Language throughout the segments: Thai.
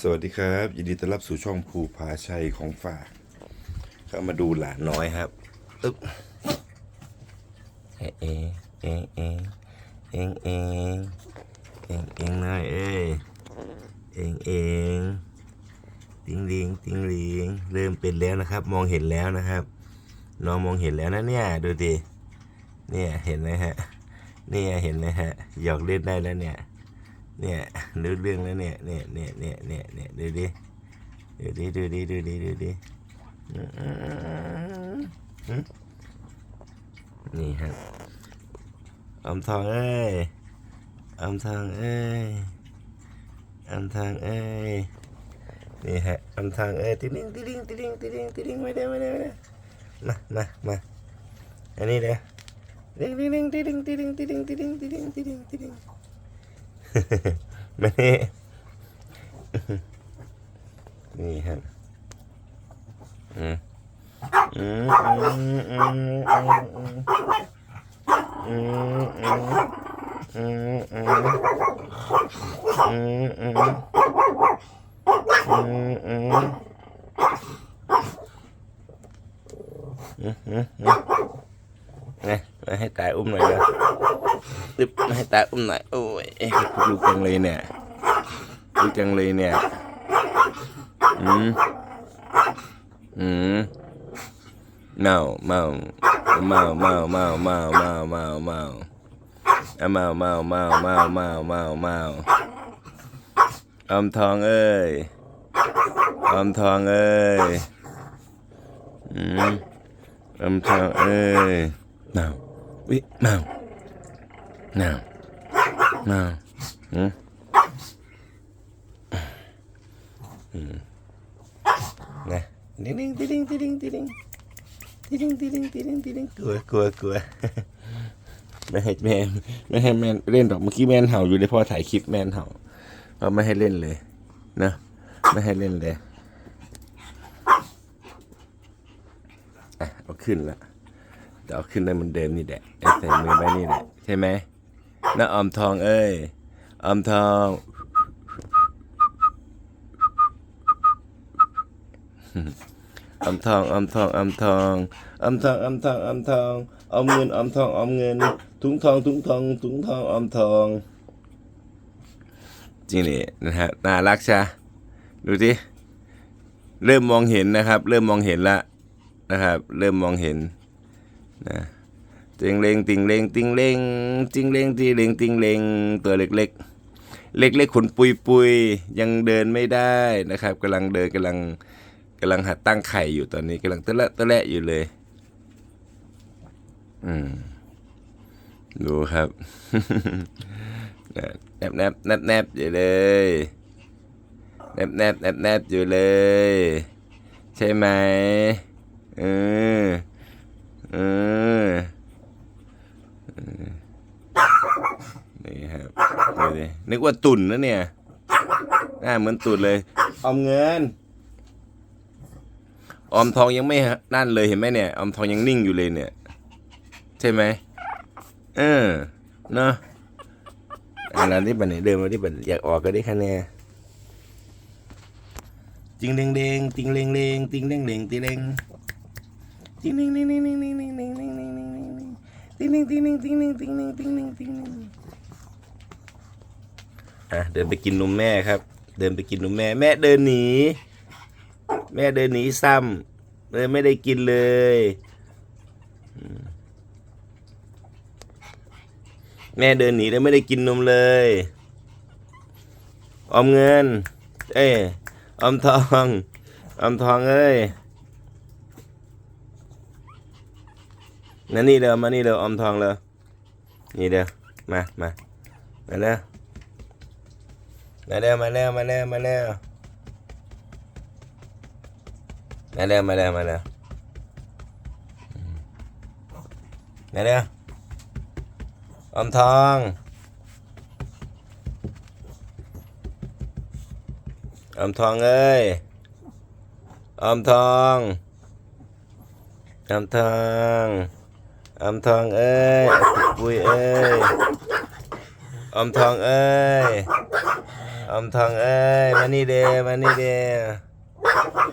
สวัสดีครับ ยินดีต้อนรับสู่ช่องภูพาชัยของฝากเข้ามาดูหลานน้อยครับตึ๊บเอ๊ะเอ๊ะเอ๊ะเอ๊งเอ๊งเอ๊งเอ๊ะเอ๊ะน้อยเอ๊ะเอ๊งเอ๊ะติงลิงติงลิงเริ่มเป็นแล้วนะครับ มองเห็นแล้วนะครับ น้องมองเห็นแล้วนะเนี่ยดูดิเนี่ยเห็นไหมฮะ เนี่ยเห็นไหมฮะหยอกเล่นได้แล้วเนี่ย เนี่ยดูเรื่องแล้วเนี่ยเนี่ยเนี่ยเนี่ยเนี่ยเนี่ยดูดิดูดิดูดิดูดิดูดินี่ฮะตบอมทองเอ้ยอมทองเอ้ยอมทองเอ้ยนี่ฮะอมทองเอ้ยติดิ้งติดิ้งติดิ้งติดิ้งติดิ้งไม่ได้ไม่ได้ไม่ได้มามามาอันนี้เด้อติดิ้งติดิ้งติดิ้งติดิ้งติดิ้งติดิ้งติดิ้งติดิ้ง มานี่นี่ฮะอืมอืมอืมอืมอืมอืมอืมอืมอืมอืมอืมอืม ให้ตายอุ้มหน่อยนะตึ๊บมาให้ตายอุ้มหน่อย โอ้ยเอ๊ะลูกจังเลยเนี่ยลูกจังเลยเนี่ย อืม อืมเมาเมาเมาเมาเมาเมาเมาเมาเมาอะเมาเมาเมาเมาเมาเมาเมาอมทองเอ้ยอมทองเอ้ยอืมอมทองเอ้ยเมา วิเมาเมาเมาอืมอืมนะดิ้งดิ้งดิ้งดิ้งดิ้งดิ้งดิ้งดิ้งดิ้งดิ้งดิ้งดิ้งกลัวกลัวกลัวไม่ให้แม่ไม่ให้แม่เล่นดอกเมื่อกี้แม่นเห่าอยู่เลยพอถ่ายคลิปแม่นเห่าเราไม่ให้เล่นเลยนะไม่ให้เล่นเลยอะเอาขึ้นละ เดี๋ยวเอาขึ้นได้เหมือนเดิมนี่แหละเอาใส่มือไว้นี่แหละใช่ไหมน้าออมทองเอ้ยออมทองอมทองอมทองอมทองอมทองอมทองอมทองอมเงินอมทองอมเงินถุงทองถุงทองถุงทองอมทอง จริงนี่นะฮะน่ารักชะดูสิเริ่มมองเห็นนะครับ เริ่มมองเห็นละนะครับ เริ่มมองเห็น นะติงเลงติงเลงติงเลงติงเลงติงเลงติงเลงตัวเล็กๆเล็กๆขนปุยปุยยังเดินไม่ได้นะครับกำลังเดินกำลังกำลังหัดตั้งไข่อยู่ตอนนี้กำลังตะละตะละอยู่เลย อืมดูครับแนบแนบแนบแนบอยู่เลยแนบแนบแนบแนบอยู่เลย ใช่ไหมเออ เออนี่ครับดูดินึกว่าตุ่นนะเนี่ยหน้าเหมือนตุ่นเลยเอาเงินออมทองยังไม่นั่นเลยเห็นไหมเนี่ยออมทองยังนิ่งอยู่เลยเนี่ย ใช่ไหมเออเนาะอันนั้นที่บันไหนเดินมาที่บันอยากออกก็ได้คะแนนจิงเด้งเด้งติงเลงเลงติงเด้งเด้งติงเลง ติงเด้งเด้งเด้งเด้งเด้งเด้งเด้งเด้งเด้งเด้งติงเด้งติงเด้งติงเด้งติงเด้งติงเด้งติงเด้งอะเดินไปกินนมแม่ครับ เดินไปกินนมแม่ แม่เดินหนี แม่เดินหนีซ้ำเลยไม่ได้กินเลยอืมแม่เดินหนีแล้วไม่ได้กินนมเลย ออมเงิน เอ้ยออมทอง ออมทองเอ้ย นั่นนี่เร็วมานี่เร็วออมทองเร็วนี่เร็วมามามาเร็วมาเร็วมาเร็วมาเร็วมาเร็วมาเร็วมาเร็วมาเร็วมาเร็วออมทองออมทองเอ้ยออมทองออมทอง อมทองเอ้ยปุยเอ้ยออมทองเอ้ยอมทองเอ้ยมานี่เดมานี่เด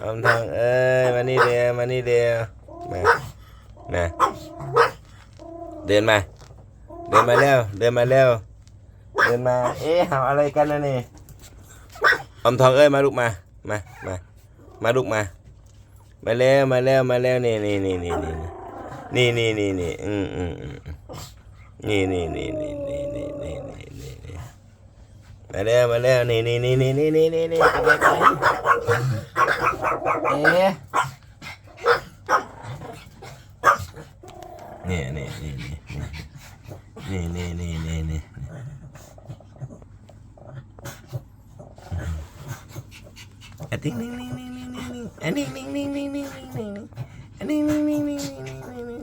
อมทองเอ้ยมานี่เดมานี่เดมามาเดินมา เดินมาเร็วเดินมาเร็วเดินมา เอ๊ะหาอะไรกันนะนี่อมทองเอ้ยมาลูกมามามามาลูกมา มาแล้วมาแล้วมาแล้วนี่นี่นี่นี่นี่ นี่นี่นี่นี่อืมอืมอืมนี่นี่นี่นี่นี่นี่นี่นี่นี่นี่มาแล้วมาแล้วนี่นี่นี่นี่นี่นี่นี่นี่ไปไปเอ๊ะนี่นี่นี่นี่นี่นี่นี่นี่นี่อะติ๊งนิ่งนิ่งนิ่งนิ่งนิ่งนิ่งอะนิ่งนิ่งนิ่งนิ่งนิ่งนิ่งนิ่งอะนิ่งนิ่งนิ่งนิ่งนิ่งนิ่งนิ่งนิ่ง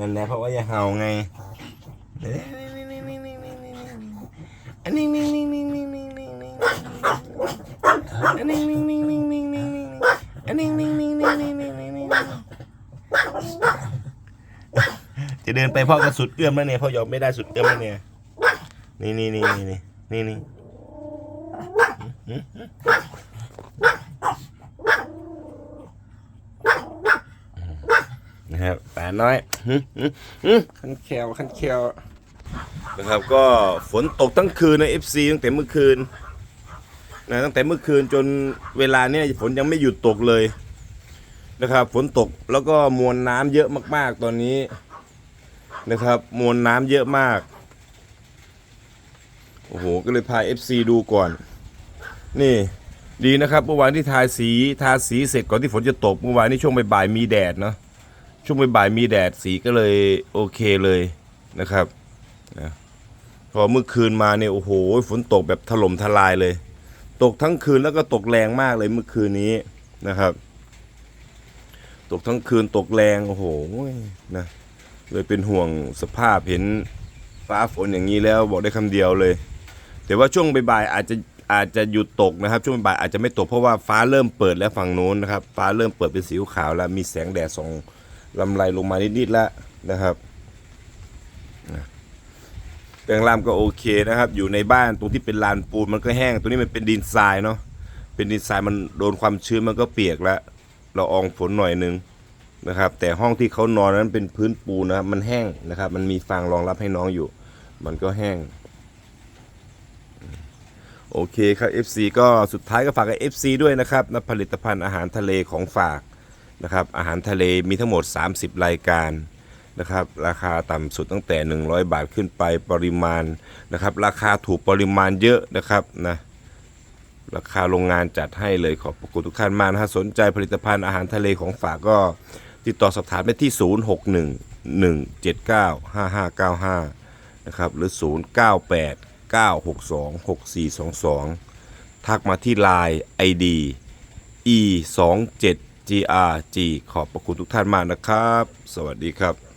นั่นแหละเพราะว่าอย่าเห่าไงอันนี้นิ่งนิ่งนิ่งนิ่งนิ่งนิ่งนิ่งอันนี้นิ่งนิ่งนิ่งนิ่งนิ่งนิ่งอันนี้นิ่งนิ่งนิ่งนิ่งนิ่งนิ่งนิ่งจะเดินไปพ่อก็สุดเอื้อมแล้วเนี่ยพ่อยอมไม่ได้สุดเอื้อมแล้วเนี่ยนี่นี่นี่นี่นี่นี่ นะครับตาน้อยหึหึหึขันแควขันแควนะครับก็ฝนตกทั้งคืนใน FC ตั้งแต่เมื่อคืนนะตั้งแต่เมื่อคืนจนเวลาเนี่ยฝนยังไม่หยุดตกเลยนะครับ ฝนตกแล้วก็มวลน้ำเยอะมาก ๆ ตอนนี้นะครับ มวลน้ำเยอะมากโอ้โหก็เลยพา FC ดูก่อน นี่ดีนะครับเมื่อวานที่ทาสีทาสีเสร็จก่อนที่ฝนจะตกเมื่อวานนี้ช่วงบ่ายๆมีแดดเนาะ ช่วงบ่ายมีแดดสีก็เลยโอเคเลยนะครับนะพอเมื่อคืนมาเนี่ยโอ้โหฝนตกแบบถล่มทลายเลย ตกทั้งคืนแล้วก็ตกแรงมากเลยเมื่อคืนนี้นะครับ ตกทั้งคืนตกแรงโอ้โหนะเลยเป็นห่วงสภาพเห็นฟ้าฝนอย่างนี้แล้วบอกได้คำเดียวเลย แต่ว่าช่วงบ่ายอาจจะอาจจะหยุดตกนะครับ ช่วงบ่ายอาจจะไม่ตกเพราะว่าฟ้าเริ่มเปิดแล้วฝั่งโน้นนะครับ ฟ้าเริ่มเปิดเป็นสีขาวแล้วมีแสงแดดส่อง ลำไรลงมานิดๆแล้วนะครับแปลงรามก็โอเคนะครับ อยู่ในบ้านตรงที่เป็นลานปูนมันก็แห้ง ตรงนี้มันเป็นดินทรายเนาะเป็นดินทรายมันโดนความชื้นมันก็เปียกแล้วเราอองฝนหน่อยนึงนะครับ แต่ห้องที่เขานอนนั้นเป็นพื้นปูนนะครับ มันแห้งนะครับ มันมีฟางรองรับให้น้องอยู่ มันก็แห้งโอเคครับ FC ก็สุดท้ายก็ฝากกับ FC ด้วยนะครับนะผลิตภัณฑ์อาหารทะเลของฝาก นะครับอาหารทะเลมีทั้งหมด 30 รายการนะครับราคาต่ำสุดตั้งแต่ 100 บาทขึ้นไปปริมาณนะครับราคาถูกปริมาณเยอะนะครับนะราคาโรงงานจัดให้เลยขอบพระคุณทุกท่านมากนะฮะสนใจผลิตภัณฑ์อาหารทะเลของฝากก็ติดต่อสอบถามได้ที่ 061 179 5595 นะครับหรือ 098 962 6422 ทักมาที่ Line ID e 2 7 grg ขอบพระคุณทุกท่านมากนะครับ สวัสดีครับ